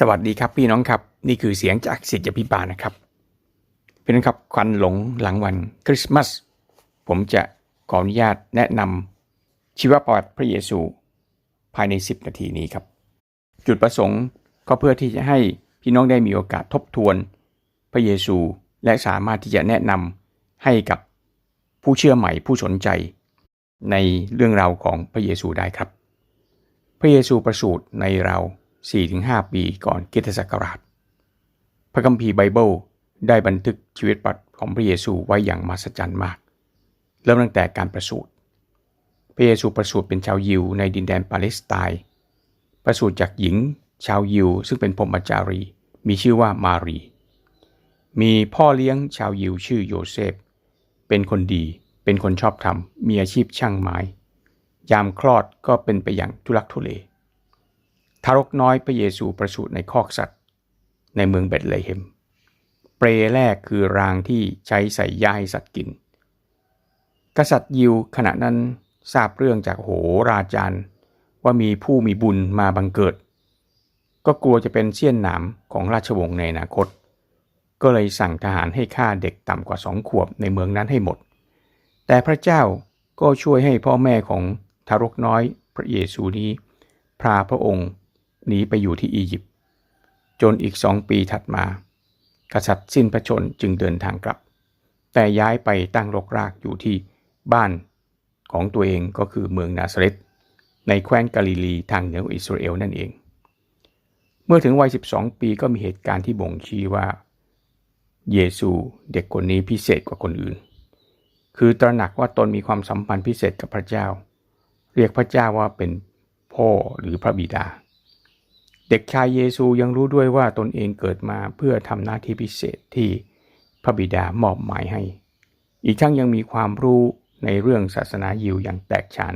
สวัสดีครับพี่น้องครับ นี่คือเสียงจากสิทธิพิบาลนะครับพี่น้องครับควันหลงหลังวันคริสต์มาสผมจะขออนุญาตแนะนำชีวประวัติพระเยซูภายใน 10 นาทีนี้ครับ จุดประสงค์ก็เพื่อที่จะให้พี่น้องได้มีโอกาสทบทวน พระเยซูและสามารถที่จะแนะนำให้กับผู้เชื่อใหม่ผู้สนใจ ในเรื่องราวของพระเยซูได้ครับ พระเยซูประสูติในเรา 4-5 ปีก่อนคริสตศักราช พระคัมภีร์ไบเบิลได้บันทึกชีวิตประวัติของพระเยซูไว้อย่างมหัศจรรย์มาก เริ่มตั้งแต่การประสูติ พระเยซูประสูติเป็นชาวยิวในดินแดนปาเลสไตน์ ประสูติจากหญิงชาวยิวซึ่งเป็นพรหมจารี มีชื่อว่ามารี มีพ่อเลี้ยงชาวยิวชื่อโยเซฟ เป็นคนดี เป็นคนชอบธรรม มีอาชีพช่างไม้ ยามคลอดก็เป็นไปอย่างทุลักทุเล ทารกน้อยพระเยซูประสูติในคอกสัตว์ในเมืองเบธเลเฮม เปรแรกคือรางที่ใช้ใส่หญ้าให้สัตว์กิน กษัตริย์ยิวขณะนั้นทราบเรื่องจากโหราจารย์ ว่ามีผู้มีบุญมาบังเกิด ก็กลัวจะเป็นเสี้ยนหนามของราชวงศ์ในอนาคต ก็เลยสั่งทหารให้ฆ่าเด็กต่ำกว่าสองขวบในเมืองนั้นให้หมด แต่พระเจ้าก็ช่วยให้พ่อแม่ของทารกน้อยพระเยซูนี้พาพระองค์ หนีไปอยู่ที่อียิปต์จนอีกสองปีถัดมา กษัตริย์สิ้นพระชนจึงเดินทางกลับ แต่ย้ายไปตั้งรกรากอยู่ที่บ้านของตัวเองก็คือเมืองนาซาเรตในแคว้นกาลิลีทางเหนือองอิสราเอลนั่นเอง เมื่อถึงวัย 12 ปีก็มีเหตุการณ์ที่บ่งชี้ว่า เยซูเด็กคนนี้พิเศษกว่าคนอื่น คือตระหนักว่าตนมีความสัมพันธ์พิเศษกับพระเจ้า เรียกพระเจ้าว่าเป็นพ่อหรือพระบิดา เด็กชายเยซูยังรู้ด้วยว่าตนเองเกิดมาเพื่อทำหน้าที่พิเศษที่พระบิดามอบหมายให้ อีกทั้งยังมีความรู้ในเรื่องศาสนายิวอย่างแตกฉาน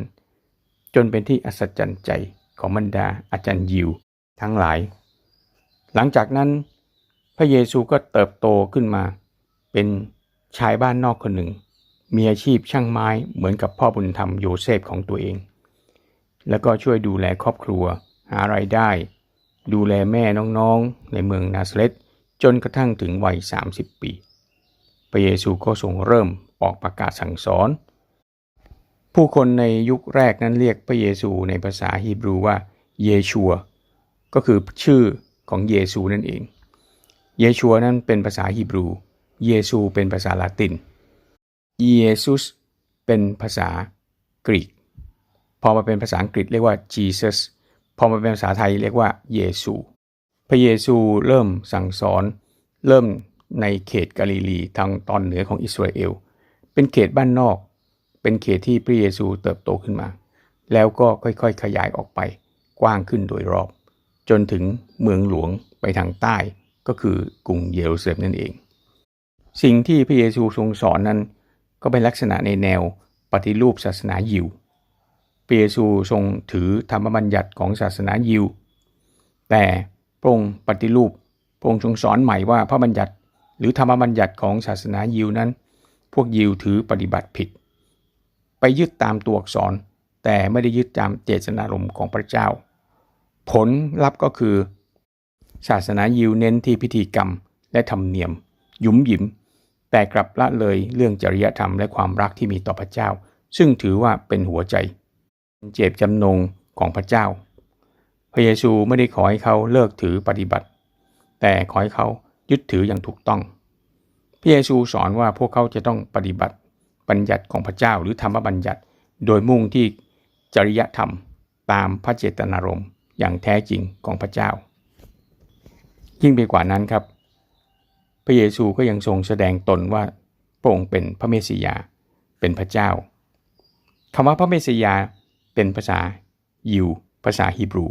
จนเป็นที่อัศจรรย์ใจของบรรดาอาจารย์ยิวทั้งหลาย หลังจากนั้น พระเยซูก็เติบโตขึ้นมา เป็นชายบ้านนอกคนหนึ่ง มีอาชีพช่างไม้เหมือนกับพ่อบุญธรรมโยเซฟของตัวเอง แล้วก็ช่วยดูแลครอบครัวหาไรายได้ ดูแลแม่น้องๆในเมืองนาซาเรตจนกระทั่งถึงวัย 30 ปี พระเยซูก็ทรงเริ่มออกประกาศสั่งสอน ผู้คนในยุคแรกนั้นเรียกพระเยซูในภาษาฮีบรูว่าเยชัว ก็คือชื่อของเยซูนั่นเอง เยชัวนั้นเป็นภาษาฮีบรู เยซูเป็นภาษาละติน เยซุสเป็นภาษากรีก พอมาเป็นภาษาอังกฤษเรียกว่า Jesus พอมาเป็นภาษาไทยเรียกว่าเยซู พระเยซูเริ่มสั่งสอน เริ่มในเขตกาลิลีทางตอนเหนือของอิสราเอล เป็นเขตบ้านนอก เป็นเขตที่พระเยซูเติบโตขึ้นมา แล้วก็ค่อยๆ ขยายออกไปกว้างขึ้นโดยรอบ จนถึงเมืองหลวงไปทางใต้ก็คือกรุงเยรูซาเล็มนั่นเอง สิ่งที่พระเยซูทรงสอนนั้น ก็เป็นลักษณะในแนวปฏิรูปศาสนายิว ระเยซูทรงถือธรรมบัญญัติของศาสนายิว แต่พระองค์ปฏิรูปพระองค์ทรงสอนใหม่ว่าพระบัญญัติหรือธรรมบัญญัติของศาสนายิวนั้น พวกยิวถือปฏิบัติผิด ไปยึดตามตัวอักษร แต่ไม่ได้ยึดตามเจตนารมณ์ของพระเจ้า ผลลัพธ์ก็คือ ศาสนายิวเน้นที่พิธีกรรมและธรรมเนียม หยุมหยิม แต่กลับละเลยเรื่องจริยธรรมและความรักที่มีต่อพระเจ้า ซึ่งถือว่าเป็นหัวใจ เจตจำนงของพระเจ้า พระเยซูไม่ได้ขอให้เขาเลิกถือปฏิบัติ แต่ขอให้เขายึดถืออย่างถูกต้อง พระเยซูสอนว่าพวกเขาจะต้องปฏิบัติบัญญัติของพระเจ้าหรือธรรมบัญญัติ โดยมุ่งที่จริยธรรมตามพระเจตนารมณ์อย่างแท้จริงของพระเจ้า ยิ่งไปกว่านั้นครับ พระเยซูก็ยังทรงแสดงตนว่าพระองค์เป็นพระเมสสิยา เป็นพระเจ้าคำว่าพระเมสสิยา เป็นภาษายิว ภาษาฮีบรู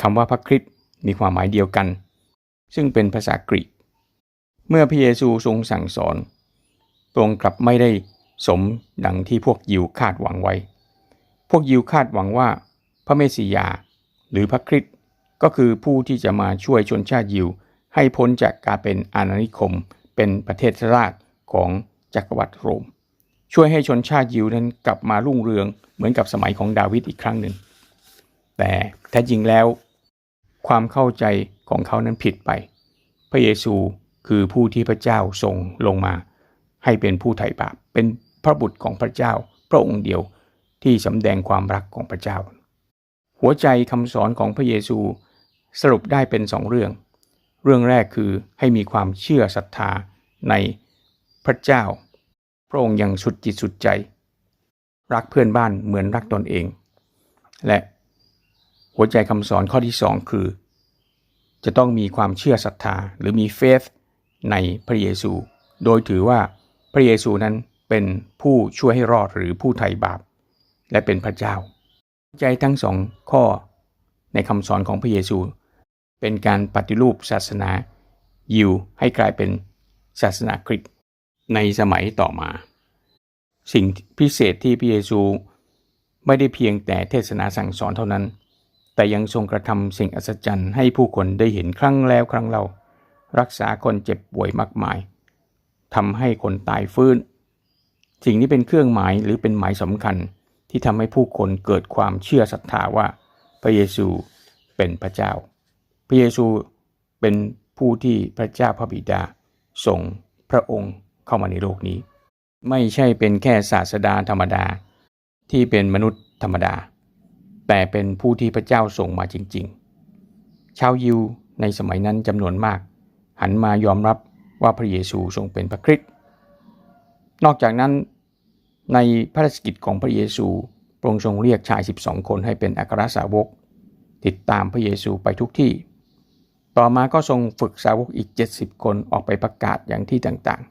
คำว่าพระคริสต์มีความหมายเดียวกัน ซึ่งเป็นภาษากรีก เมื่อพระเยซูทรงสั่งสอนตรงกลับไม่ได้สมดังที่พวกยิวคาดหวังไว้ พวกยิวคาดหวังว่า พระเมสสิยาหรือพระคริสต์ก็คือผู้ที่จะมาช่วยชนชาติยิว ให้พ้นจากการเป็นอาณานิคม เป็นประเทศราชของจักรวรรดิโรม ช่วยให้ชนชาติยิวนั้นกลับมารุ่งเรืองเหมือนกับสมัยของดาวิดอีกครั้งหนึ่ง แต่แท้จริงแล้ว ความเข้าใจของเขานั้นผิดไป พระเยซูคือผู้ที่พระเจ้าทรงลงมา ให้เป็นผู้ไถ่บาปเป็นพระบุตรของพระเจ้า พระองค์เดียวที่สำแดงความรักของพระเจ้า หัวใจคำสอนของพระเยซูสรุปได้เป็นสองเรื่อง เรื่องแรกคือให้มีความเชื่อศรัทธาในพระเจ้า ระองค์ยังสุดจิตสุดใจ รักเพื่อนบ้านเหมือนรักตนเอง และหัวใจคำสอนข้อที่สองคือ จะต้องมีความเชื่อศรัทธาหรือมี faith ในพระเยซู โดยถือว่าพระเยซูนั้นเป็นผู้ช่วยให้รอดหรือผู้ไถ่บาป และเป็นพระเจ้า ใจทั้งสองข้อในคำสอนของพระเยซู เป็นการปฏิรูปศาสนายิวให้กลายเป็นศาสนาคริสต์ ในสมัยต่อมา สิ่งพิเศษที่พระเยซูไม่ได้เพียงแต่เทศนาสั่งสอนเท่านั้น แต่ยังทรงกระทำสิ่งอัศจรรย์ให้ผู้คนได้เห็นครั้งแล้วครั้งเล่า รักษาคนเจ็บป่วยมากมายทำให้คนตายฟื้น สิ่งนี้เป็นเครื่องหมายหรือเป็นหมายสำคัญที่ทำให้ผู้คนเกิดความเชื่อศรัทธาว่าพระเยซูเป็นพระเจ้า พระเยซูเป็นผู้ที่พระเจ้าพระบิดาส่งพระองค์ เข้ามาในโลกนี้ ไม่ใช่เป็นแค่ศาสดาธรรมดา ที่เป็นมนุษย์ธรรมดา แต่เป็นผู้ที่พระเจ้าส่งมาจริง ๆ ชาวยิวในสมัยนั้นจำนวนมาก หันมายอมรับว่าพระเยซูทรงเป็นพระคริสต์นอกจากนั้นในพระราชกิจของพระเยซูพระองค์ทรงเรียกชาย 12 คนให้เป็นอัครสาวก ติดตามพระเยซูไปทุกที่ ต่อมาก็ทรงฝึกสาวกอีก 70 คนออกไปประกาศอย่างที่ต่าง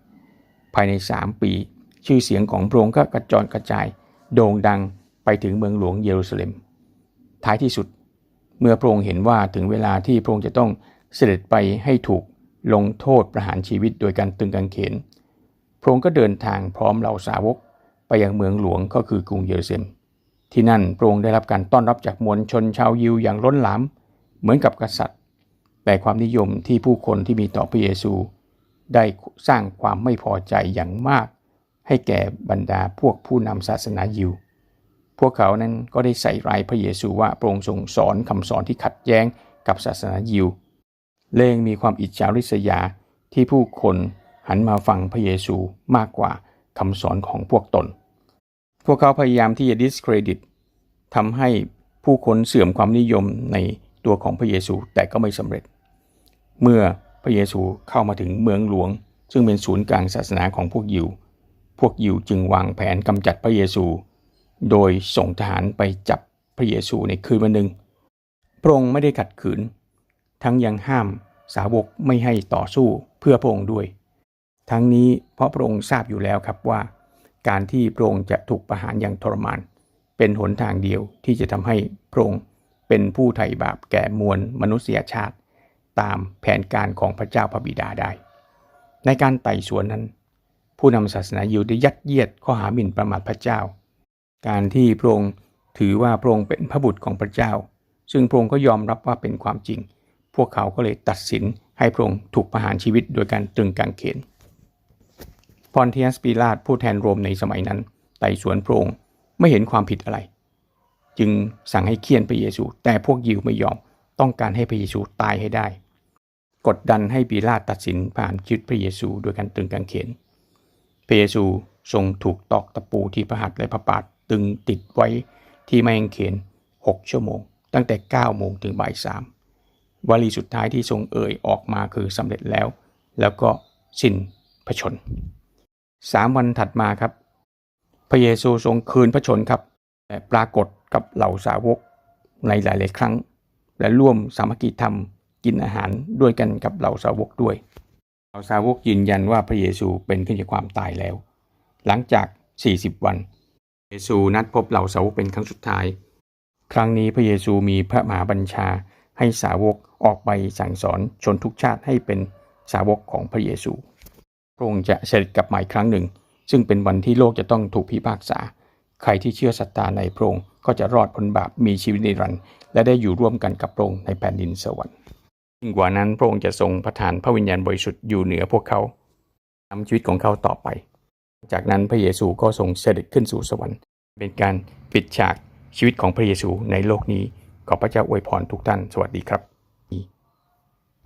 ภายใน 3 ปี ชื่อเสียงของพระองค์ก็กระจรกระจาย โด่งดังไปถึงเมืองหลวงเยรูซาเล็ม ท้ายที่สุด เมื่อพระองค์เห็นว่าถึงเวลาที่พระองค์จะต้องเสด็จไปให้ถูกลงโทษประหารชีวิตโดยการตึงกางเขน พระองค์ก็เดินทางพร้อมเหล่าสาวกไปยังเมืองหลวงก็คือกรุงเยรูซาเล็ม ที่นั่นพระองค์ได้รับการต้อนรับจากมวลชนชาวยิวอย่างล้นหลามเหมือนกับกษัตริย์ แต่ความนิยมที่ผู้คนที่มีต่อพระเยซู ได้สร้างความไม่พอใจอย่างมาก ให้แก่บรรดาพวกผู้นำศาสนายิว พวกเขานั้นก็ได้ใส่ร้ายพระเยซูว่าพระองค์ทรงสอนคำสอนที่ขัดแย้งกับศาสนายิว เลงมีความอิจฉาริษยาที่ผู้คนหันมาฟังพระเยซูมากกว่าคำสอนของพวกตน พวกเขาพยายามที่จะ discredit ทำให้ผู้คนเสื่อมความนิยมในตัวของพระเยซูแต่ก็ไม่สำเร็จ เมื่อ พระเยซูเข้ามาถึงเมืองหลวง ซึ่งเป็นศูนย์กลางศาสนาของพวกยิว พวกยิวจึงวางแผนกำจัดพระเยซู โดยส่งทหารไปจับพระเยซูในคืนวันหนึ่งพระองค์ไม่ได้ขัดขืน ทั้งยังห้ามสาวกไม่ให้ต่อสู้เพื่อพระองค์ด้วย ทั้งนี้เพราะพระองค์ทราบอยู่แล้วครับว่า การที่พระองค์จะถูกประหารอย่างทรมาน เป็นหนทางเดียวที่จะทำให้พระองค์เป็นผู้ไถ่บาปแก่มวลมนุษยชาติ ตามแผนการของพระเจ้าพระบิดาได้ ในการไต่สวนนั้น ผู้นำศาสนายิวได้ยัดเยียดข้อหาหมิ่นประมาทพระเจ้า การที่พระองค์ถือว่าพระองค์เป็นพระบุตรของพระเจ้า ซึ่งพระองค์ก็ยอมรับว่าเป็นความจริง พวกเขาก็เลยตัดสินให้พระองค์ถูกประหารชีวิตโดยการตรึงกางเขนพอนเทียสปีลาตผู้แทนโรมในสมัยนั้นไต่สวนพระองค์ไม่เห็นความผิดอะไร จึงสั่งให้เคี่ยนพระเยซู แต่พวกยิวไม่ยอมต้องการให้พระเยซูตายให้ได้ กดดันให้ปีลาตตัดสินผ่านชีวิตพระเยซูโดยการตรึงกางเขน พระเยซูทรงถูกตอกตะปูที่พระหัตถ์และพระปาดตึงติดไว้ที่ไม้กางเขน6ชั่วโมง ตั้งแต่9โมงถึงบ่ายสามวลีสุดท้ายที่ทรงเอ่ยออกมาคือสำเร็จแล้ว แล้วก็สิ้นพระชนสามวันถัดมาครับ พระเยซูทรงคืนพระชนครับแต่ปรากฏกับเหล่าสาวกในหลาย ๆ ครั้ง และร่วมสามัคคีธรรม กินอาหารด้วยกันกับเหล่าสาวกด้วยเหล่าสาวกยืนยันว่าพระเยซูเป็นขึ้นจากความตายแล้ว หลังจาก 40 วันเยซูนัดพบเหล่าสาวกเป็นครั้งสุดท้าย ครั้งนี้พระเยซูมีพระมหาบัญชาให้สาวกออกไปสั่งสอนชนทุกชาติให้เป็นสาวกของพระเยซูพระองค์จะเสด็จกลับมาอีกครั้งหนึ่ง ซึ่งเป็นวันที่โลกจะต้องถูกพิพากษา ใครที่เชื่อศรัทธาในพระองค์ก็จะรอดพ้นบาปมีชีวิตนิรันดร์และได้อยู่ร่วมกันกับพระองค์ในแผ่นดินสวรรค์ ยิ่งกว่านั้นพระองค์จะทรงประทานพระวิญญาณบริสุทธิ์อยู่เหนือพวกเขานำชีวิตของเขาต่อไป จากนั้นพระเยซูก็ทรงเสด็จขึ้นสู่สวรรค์ เป็นการปิดฉากชีวิตของพระเยซูในโลกนี้ขอพระเจ้าอวยพรทุกท่านสวัสดีครับ